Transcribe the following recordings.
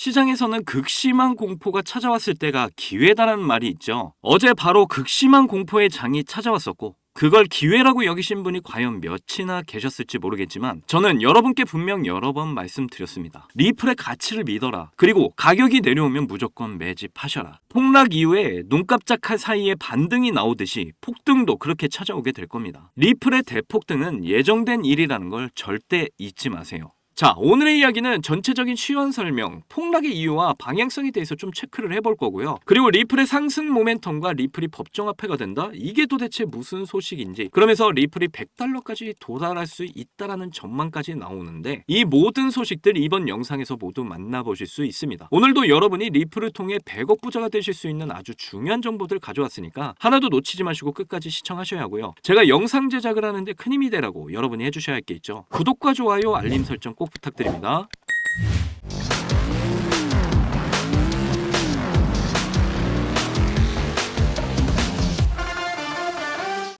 시장에서는 극심한 공포가 찾아왔을 때가 기회다라는 말이 있죠. 어제 바로 극심한 공포의 장이 찾아왔었고 그걸 기회라고 여기신 분이 과연 몇이나 계셨을지 모르겠지만 저는 여러분께 분명 여러 번 말씀드렸습니다. 리플의 가치를 믿어라. 그리고 가격이 내려오면 무조건 매집하셔라. 폭락 이후에 눈 깜짝할 사이에 반등이 나오듯이 폭등도 그렇게 찾아오게 될 겁니다. 리플의 대폭등은 예정된 일이라는 걸 절대 잊지 마세요. 자, 오늘의 이야기는 전체적인 시황 설명, 폭락의 이유와 방향성에 대해서 좀 체크를 해볼 거고요. 그리고 리플의 상승 모멘텀과 리플이 법정화폐가 된다? 이게 도대체 무슨 소식인지, 그러면서 리플이 100달러까지 도달할 수 있다라는 전망까지 나오는데, 이 모든 소식들 이번 영상에서 모두 만나보실 수 있습니다. 오늘도 여러분이 리플을 통해 100억 부자가 되실 수 있는 아주 중요한 정보들 가져왔으니까 하나도 놓치지 마시고 끝까지 시청하셔야 하고요. 제가 영상 제작을 하는데 큰 힘이 되라고 여러분이 해주셔야 할 게 있죠. 구독과 좋아요, 알림 설정 꼭 부탁드립니다.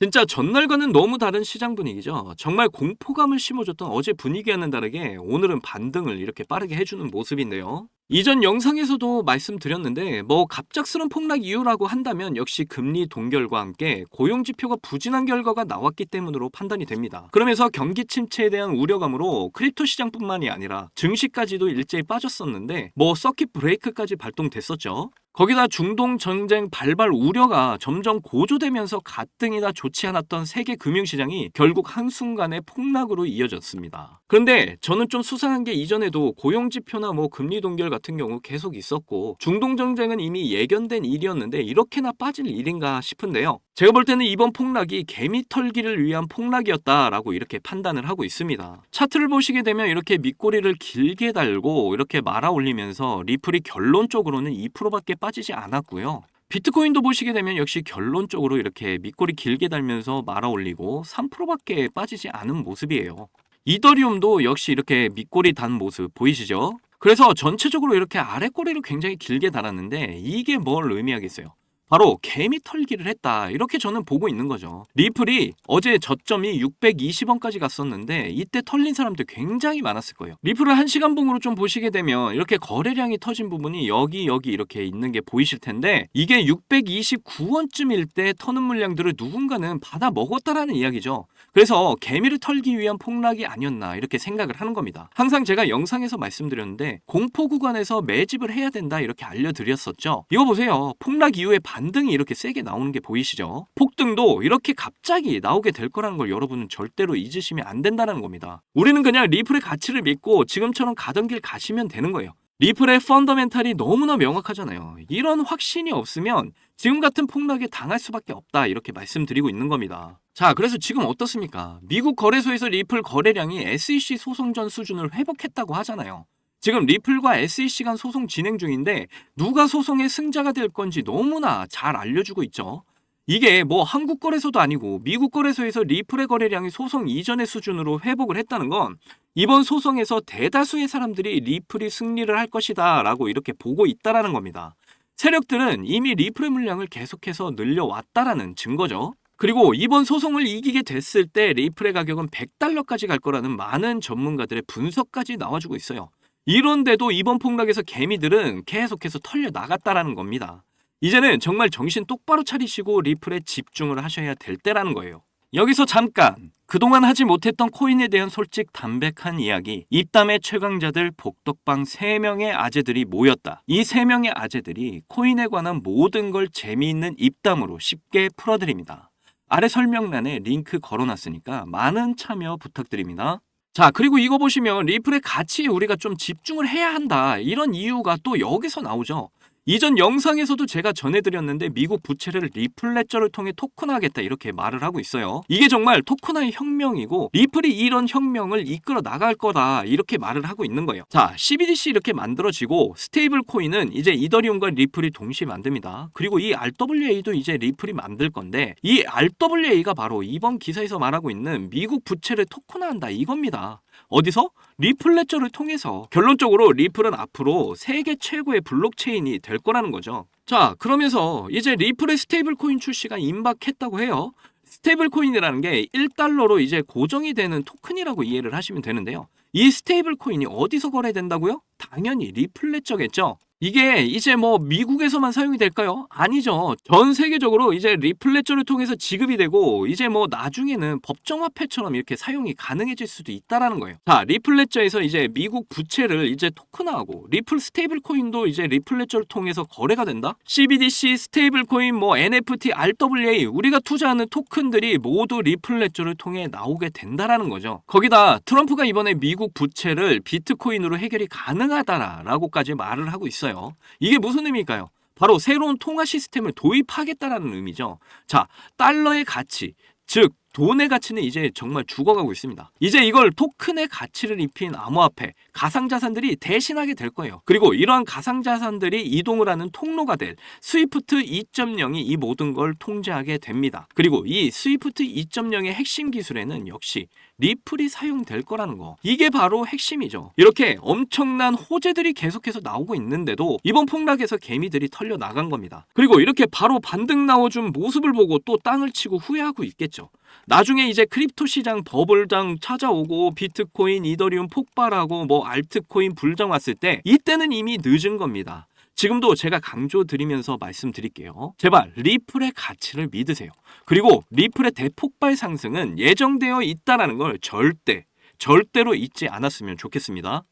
진짜 전날과는 너무 다른 시장 분위기죠. 정말 공포감을 심어줬던 어제 분위기와는 다르게 오늘은 반등을 이렇게 빠르게 해주는 모습인데요. 이전 영상에서도 말씀드렸는데 뭐 갑작스런 폭락 이유라고 한다면 역시 금리 동결과 함께 고용 지표가 부진한 결과가 나왔기 때문으로 판단이 됩니다. 그러면서 경기 침체에 대한 우려감으로 크립토 시장뿐만이 아니라 증시까지도 일제히 빠졌었는데 뭐 서킷 브레이크까지 발동됐었죠. 거기다 중동 전쟁 발발 우려가 점점 고조되면서 가뜩이나 좋지 않았던 세계 금융시장이 결국 한순간에 폭락으로 이어졌습니다. 그런데 저는 좀 수상한 게 이전에도 고용지표나 뭐 금리 동결 같은 경우 계속 있었고 중동 전쟁은 이미 예견된 일이었는데 이렇게나 빠질 일인가 싶은데요. 제가 볼 때는 이번 폭락이 개미 털기를 위한 폭락이었다라고 이렇게 판단을 하고 있습니다. 차트를 보시게 되면 이렇게 밑꼬리를 길게 달고 이렇게 말아 올리면서 리플이 결론적으로는 2%밖에 빠지지 않았고요. 비트코인도 보시게 되면 역시 결론적으로 이렇게 밑꼬리 길게 달면서 말아 올리고 3%밖에 빠지지 않은 모습이에요. 이더리움도 역시 이렇게 밑꼬리 단 모습 보이시죠? 그래서 전체적으로 이렇게 아래 꼬리를 굉장히 길게 달았는데 이게 뭘 의미하겠어요? 바로 개미 털기를 했다. 이렇게 저는 보고 있는 거죠. 리플이 어제 저점이 620원까지 갔었는데 이때 털린 사람들 굉장히 많았을 거예요. 리플을 한 시간 봉으로 좀 보시게 되면 이렇게 거래량이 터진 부분이 여기 여기 이렇게 있는 게 보이실 텐데 이게 629원쯤일 때 터는 물량들을 누군가는 받아 먹었다라는 이야기죠. 그래서 개미를 털기 위한 폭락이 아니었나 이렇게 생각을 하는 겁니다. 항상 제가 영상에서 말씀드렸는데 공포 구간에서 매집을 해야 된다 이렇게 알려드렸었죠. 이거 보세요. 폭락 이후에 반등이 이렇게 세게 나오는 게 보이시죠? 폭등도 이렇게 갑자기 나오게 될 거라는 걸 여러분은 절대로 잊으시면 안 된다는 겁니다. 우리는 그냥 리플의 가치를 믿고 지금처럼 가던 길 가시면 되는 거예요. 리플의 펀더멘탈이 너무나 명확하잖아요. 이런 확신이 없으면 지금 같은 폭락에 당할 수밖에 없다 이렇게 말씀드리고 있는 겁니다. 자, 그래서 지금 어떻습니까? 미국 거래소에서 리플 거래량이 SEC 소송 전 수준을 회복했다고 하잖아요. 지금 리플과 SEC 간 소송 진행 중인데 누가 소송의 승자가 될 건지 너무나 잘 알려주고 있죠. 이게 뭐 한국 거래소도 아니고 미국 거래소에서 리플의 거래량이 소송 이전의 수준으로 회복을 했다는 건 이번 소송에서 대다수의 사람들이 리플이 승리를 할 것이다 라고 이렇게 보고 있다라는 겁니다. 세력들은 이미 리플의 물량을 계속해서 늘려왔다라는 증거죠. 그리고 이번 소송을 이기게 됐을 때 리플의 가격은 100달러까지 갈 거라는 많은 전문가들의 분석까지 나와주고 있어요. 이런데도 이번 폭락에서 개미들은 계속해서 털려 나갔다라는 겁니다. 이제는 정말 정신 똑바로 차리시고 리플에 집중을 하셔야 될 때라는 거예요. 여기서 잠깐 그동안 하지 못했던 코인에 대한 솔직 담백한 이야기 입담의 최강자들 복덕방 3명의 아재들이 모였다. 이 3명의 아재들이 코인에 관한 모든 걸 재미있는 입담으로 쉽게 풀어드립니다. 아래 설명란에 링크 걸어놨으니까 많은 참여 부탁드립니다. 자, 그리고 이거 보시면 리플의 가치에 우리가 좀 집중을 해야 한다. 이런 이유가 또 여기서 나오죠. 이전 영상에서도 제가 전해드렸는데 미국 부채를 리플레저를 통해 토큰화하겠다 이렇게 말을 하고 있어요. 이게 정말 토큰화의 혁명이고 리플이 이런 혁명을 이끌어 나갈 거다 이렇게 말을 하고 있는 거예요. 자, CBDC 이렇게 만들어지고 스테이블 코인은 이제 이더리움과 리플이 동시에 만듭니다. 그리고 이 RWA도 이제 리플이 만들 건데 이 RWA가 바로 이번 기사에서 말하고 있는 미국 부채를 토큰화한다 이겁니다. 어디서? 리플레저를 통해서 결론적으로 리플은 앞으로 세계 최고의 블록체인이 될 거라는 거죠. 자, 그러면서 이제 리플의 스테이블 코인 출시가 임박했다고 해요. 스테이블 코인이라는 게 1달러로 이제 고정이 되는 토큰이라고 이해를 하시면 되는데요. 이 스테이블 코인이 어디서 거래된다고요? 당연히 리플레저겠죠. 이게 이제 뭐 미국에서만 사용이 될까요? 아니죠. 전 세계적으로 이제 리플레저를 통해서 지급이 되고 이제 뭐 나중에는 법정화폐처럼 이렇게 사용이 가능해질 수도 있다라는 거예요. 자, 리플레저에서 이제 미국 부채를 이제 토큰화하고 리플 스테이블 코인도 이제 리플레저를 통해서 거래가 된다. CBDC, 스테이블 코인, 뭐 NFT, RWA 우리가 투자하는 토큰들이 모두 리플레저를 통해 나오게 된다라는 거죠. 거기다 트럼프가 이번에 미국 부채를 비트코인으로 해결이 가능하다라고까지 말을 하고 있어요. 이게 무슨 의미일까요? 바로 새로운 통화 시스템을 도입하겠다라는 의미죠. 자, 달러의 가치, 즉 돈의 가치는 이제 정말 죽어가고 있습니다. 이제 이걸 토큰의 가치를 입힌 암호화폐, 가상자산들이 대신하게 될 거예요. 그리고 이러한 가상자산들이 이동을 하는 통로가 될 스위프트 2.0이 이 모든 걸 통제하게 됩니다. 그리고 이 스위프트 2.0의 핵심 기술에는 역시 리플이 사용될 거라는 거. 이게 바로 핵심이죠. 이렇게 엄청난 호재들이 계속해서 나오고 있는데도 이번 폭락에서 개미들이 털려 나간 겁니다. 그리고 이렇게 바로 반등 나와준 모습을 보고 또 땅을 치고 후회하고 있겠죠. 나중에 이제 크립토 시장 버블장 찾아오고 비트코인, 이더리움 폭발하고 뭐 알트코인 불장 왔을 때 이때는 이미 늦은 겁니다. 지금도 제가 강조드리면서 말씀드릴게요. 제발 리플의 가치를 믿으세요. 그리고 리플의 대폭발 상승은 예정되어 있다라는 걸 절대 절대로 잊지 않았으면 좋겠습니다.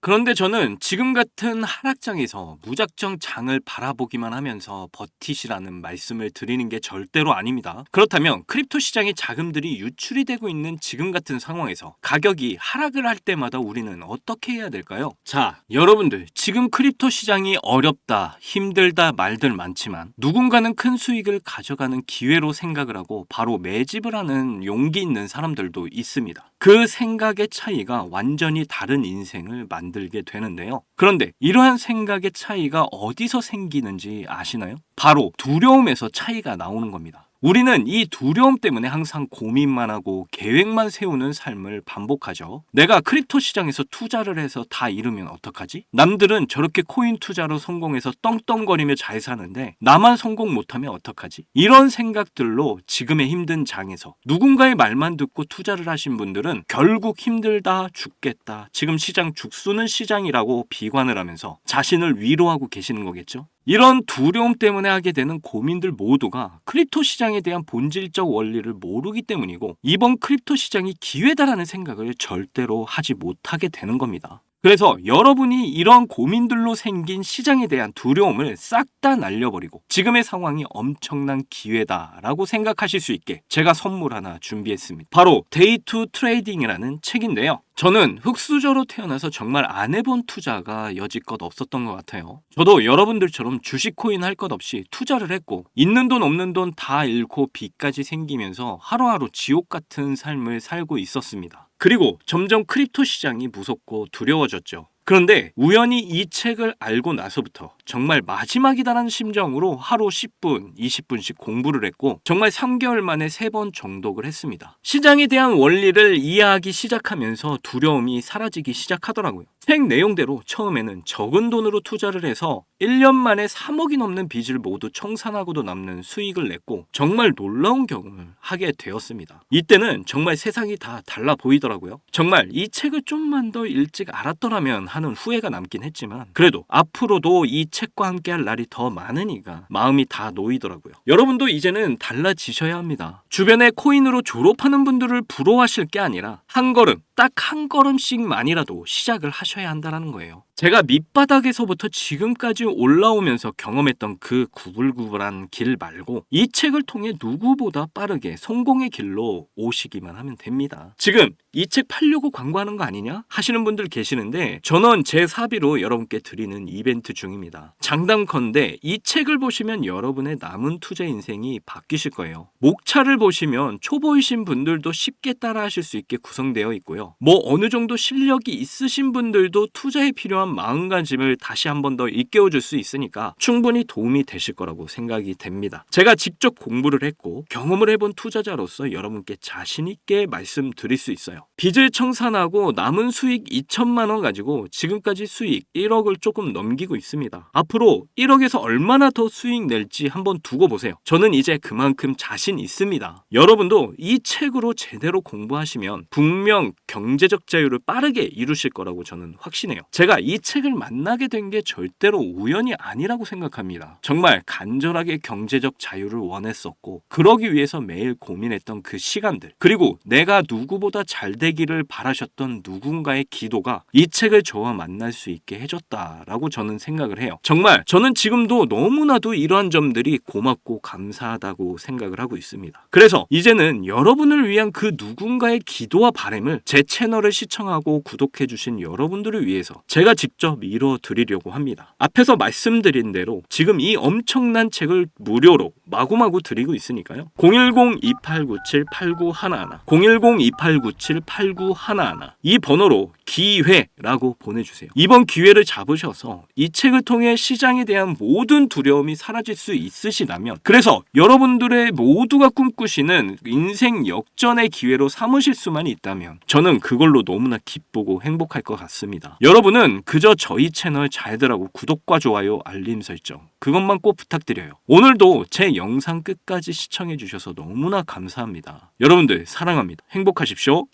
그런데 저는 지금 같은 하락장에서 무작정 장을 바라보기만 하면서 버티시라는 말씀을 드리는 게 절대로 아닙니다. 그렇다면 크립토 시장의 자금들이 유출이 되고 있는 지금 같은 상황에서 가격이 하락을 할 때마다 우리는 어떻게 해야 될까요? 자, 여러분들 지금 크립토 시장이 어렵다, 힘들다 말들 많지만 누군가는 큰 수익을 가져가는 기회로 생각을 하고 바로 매집을 하는 용기 있는 사람들도 있습니다. 그 생각의 차이가 완전히 다른 인생을 만들게 되는데요. 그런데 이러한 생각의 차이가 어디서 생기는지 아시나요? 바로 두려움에서 차이가 나오는 겁니다. 우리는 이 두려움 때문에 항상 고민만 하고 계획만 세우는 삶을 반복하죠. 내가 크립토 시장에서 투자를 해서 다 잃으면 어떡하지? 남들은 저렇게 코인 투자로 성공해서 떵떵거리며 잘 사는데 나만 성공 못하면 어떡하지? 이런 생각들로 지금의 힘든 장에서 누군가의 말만 듣고 투자를 하신 분들은 결국 힘들다 죽겠다 지금 시장 죽수는 시장이라고 비관을 하면서 자신을 위로하고 계시는 거겠죠? 이런 두려움 때문에 하게 되는 고민들 모두가 크립토 시장에 대한 본질적 원리를 모르기 때문이고 이번 크립토 시장이 기회다라는 생각을 절대로 하지 못하게 되는 겁니다. 그래서 여러분이 이런 고민들로 생긴 시장에 대한 두려움을 싹 다 날려버리고 지금의 상황이 엄청난 기회다라고 생각하실 수 있게 제가 선물 하나 준비했습니다. 바로 데이 투 트레이딩이라는 책인데요. 저는 흑수저로 태어나서 정말 안 해본 투자가 여지껏 없었던 것 같아요. 저도 여러분들처럼 주식 코인 할 것 없이 투자를 했고 있는 돈 없는 돈 다 잃고 빚까지 생기면서 하루하루 지옥 같은 삶을 살고 있었습니다. 그리고 점점 크립토 시장이 무섭고 두려워졌죠. 그런데 우연히 이 책을 알고 나서부터 정말 마지막이다라는 심정으로 하루 10분, 20분씩 공부를 했고 정말 3개월 만에 3번 정독을 했습니다. 시장에 대한 원리를 이해하기 시작하면서 두려움이 사라지기 시작하더라고요. 책 내용대로 처음에는 적은 돈으로 투자를 해서 1년 만에 3억이 넘는 빚을 모두 청산하고도 남는 수익을 냈고 정말 놀라운 경험을 하게 되었습니다. 이때는 정말 세상이 다 달라 보이더라고요. 정말 이 책을 좀만 더 일찍 알았더라면 하는 후회가 남긴 했지만 그래도 앞으로도 이 책과 함께 할 날이 더 많으니까 마음이 다 놓이더라고요. 여러분도 이제는 달라지셔야 합니다. 주변에 코인으로 졸업하는 분들을 부러워하실 게 아니라 한 걸음 딱 한 걸음씩만이라도 시작을 하셔야 한다는 거예요. 제가 밑바닥에서부터 지금까지 올라오면서 경험했던 그 구불구불한 길 말고 이 책을 통해 누구보다 빠르게 성공의 길로 오시기만 하면 됩니다. 지금 이 책 팔려고 광고하는 거 아니냐? 하시는 분들 계시는데 저는 제 사비로 여러분께 드리는 이벤트 중입니다. 장담컨대 이 책을 보시면 여러분의 남은 투자 인생이 바뀌실 거예요. 목차를 보시면 초보이신 분들도 쉽게 따라 하실 수 있게 구성되어 구성되어 있고요. 뭐 어느 정도 실력이 있으신 분들도 투자에 필요한 마음가짐을 다시 한 번 더 일깨워 줄 수 있으니까 충분히 도움이 되실 거라고 생각이 됩니다. 제가 직접 공부를 했고 경험을 해본 투자자로서 여러분께 자신 있게 말씀드릴 수 있어요. 빚을 청산하고 남은 수익 2천만 원 가지고 지금까지 수익 1억을 조금 넘기고 있습니다. 앞으로 1억에서 얼마나 더 수익 낼지 한번 두고 보세요. 저는 이제 그만큼 자신 있습니다. 여러분도 이 책으로 제대로 공부하시면 분명 경제적 자유를 빠르게 이루실 거라고 저는 확신해요. 제가 이 책을 만나게 된 게 절대로 우연이 아니라고 생각합니다. 정말 간절하게 경제적 자유를 원했었고 그러기 위해서 매일 고민했던 그 시간들 그리고 내가 누구보다 잘 되기를 바라셨던 누군가의 기도가 이 책을 저와 만날 수 있게 해줬다라고 저는 생각을 해요. 정말 저는 지금도 너무나도 이러한 점들이 고맙고 감사하다고 생각을 하고 있습니다. 그래서 이제는 여러분을 위한 그 누군가의 기도와 바램을 제 채널을 시청하고 구독해주신 여러분들을 위해서 제가 직접 이루어 드리려고 합니다. 앞에서 말씀드린 대로 지금 이 엄청난 책을 무료로 마구마구 드리고 있으니까요. 010-2897-8911 010-2897-8911 이 번호로 기회라고 보내주세요. 이번 기회를 잡으셔서 이 책을 통해 시장에 대한 모든 두려움이 사라질 수 있으시다면 그래서 여러분들의 모두가 꿈꾸시는 인생 역전의 기회로 삼으실 수만 있다면 저는 그걸로 너무나 기쁘고 행복할 것 같습니다. 여러분은 그저 저희 채널 잘들하고 구독과 좋아요 알림 설정 그것만 꼭 부탁드려요. 오늘도 제 영상 끝까지 시청해 주셔서 너무나 감사합니다. 여러분들 사랑합니다. 행복하십시오.